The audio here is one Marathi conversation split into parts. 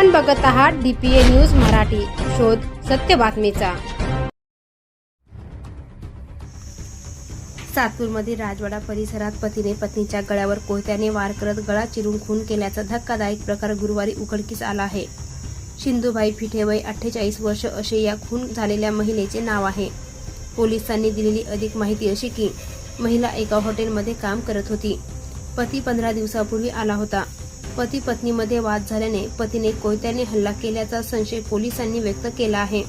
आपण बघत आहात डीपीए न्यूज मराठी. शोध सत्य बातमीचा. सातपूरमधील राजवाडा परिसरात पतीने पत्नीच्या गळ्यावर कोयत्याने वार करत गळा चिरून खून केल्याचा धक्कादायक प्रकार गुरुवारी उघडकीस आला आहे. शिंदूबाई फिठे वय अठ्ठेचाळीस वर्ष असे या खून झालेल्या महिलेचे नाव आहे. पोलिसांनी दिलेली अधिक माहिती अशी की महिला एका हॉटेलमध्ये काम करत होती. पती पंधरा दिवसापूर्वी आला होता. पती पत्नीमध्ये वाद झाल्याने पतीने कोयत्याने हल्ला केल्याचा संशय पोलिसांनी व्यक्त केला आहे.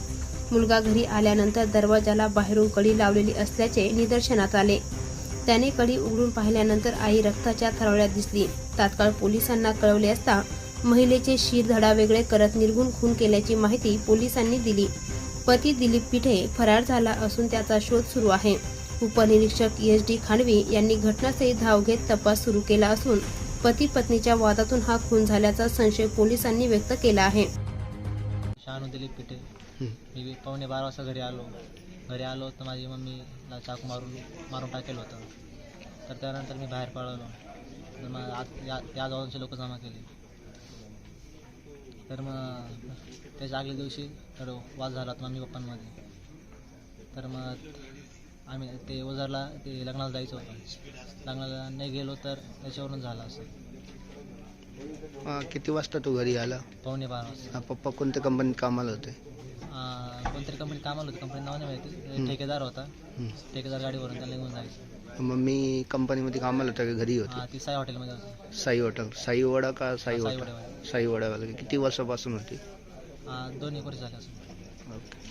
मुलगा घरी आल्यानंतर दरवाजाला बाहेरून कडी लावलेली असल्याचे निदर्शनात आले. त्याने कडी उघडून पाहिल्यानंतर आई रक्ताच्या थरवड्यात दिसली. तात्काळ पोलिसांना कळवले असता महिलेचे शिरधडा वेगळे करत निर्गुण खून केल्याची माहिती पोलिसांनी दिली. पती दिलीप पिठे फरार झाला असून त्याचा शोध सुरू आहे. उपनिरीक्षक एस डी खानवी यांनी घटनास्थळी धाव घेत तपास सुरू केला असून पती पत्नीच्या वादातून हा खून झाल्याचा संशय पोलिसांनी व्यक्त केला आहे. शहाणू दिलीप पिठे मी पावणे बारा वाजता घरी आलो. घरी आलो तर माझी मम्मीला चाकू मारून मारून टाकेलं होतं. तर त्यानंतर मी बाहेर पळालो. तर मग आत या या जवळचे लोक जमा केले. तर मग त्याच्या आगल्या दिवशी तर वाद झाला होता मम्मी पप्पांमध्ये. तर मग आम्ही ते ओझरला ते लग्नाला जायचं होतं. लग्नाला नाही गेलो तर त्याच्यावरून झालं असं. हा, किती वाजता तू घरी आला? पावणे बारा वाजता. हा, पप्पा कोणत्या कंपनीत कामाला होते? अं, कोणतरी कंपनी कामाला होती? कंपनी नाव नाही माहिती. ठेकेदार होता. ठेकेदार गाडीवरून त्याला निघून जायचं. मम्मी कंपनीमध्ये कामाला होता का घरी हा होती ती साई हॉटेलमध्ये होती. साई हॉटेल. साई वडा का साई साई हॉटेल? वडेवाले. साई वडावाला किती वर्षापासून होती? हा, दोन एक वर्ष झाले असं okay.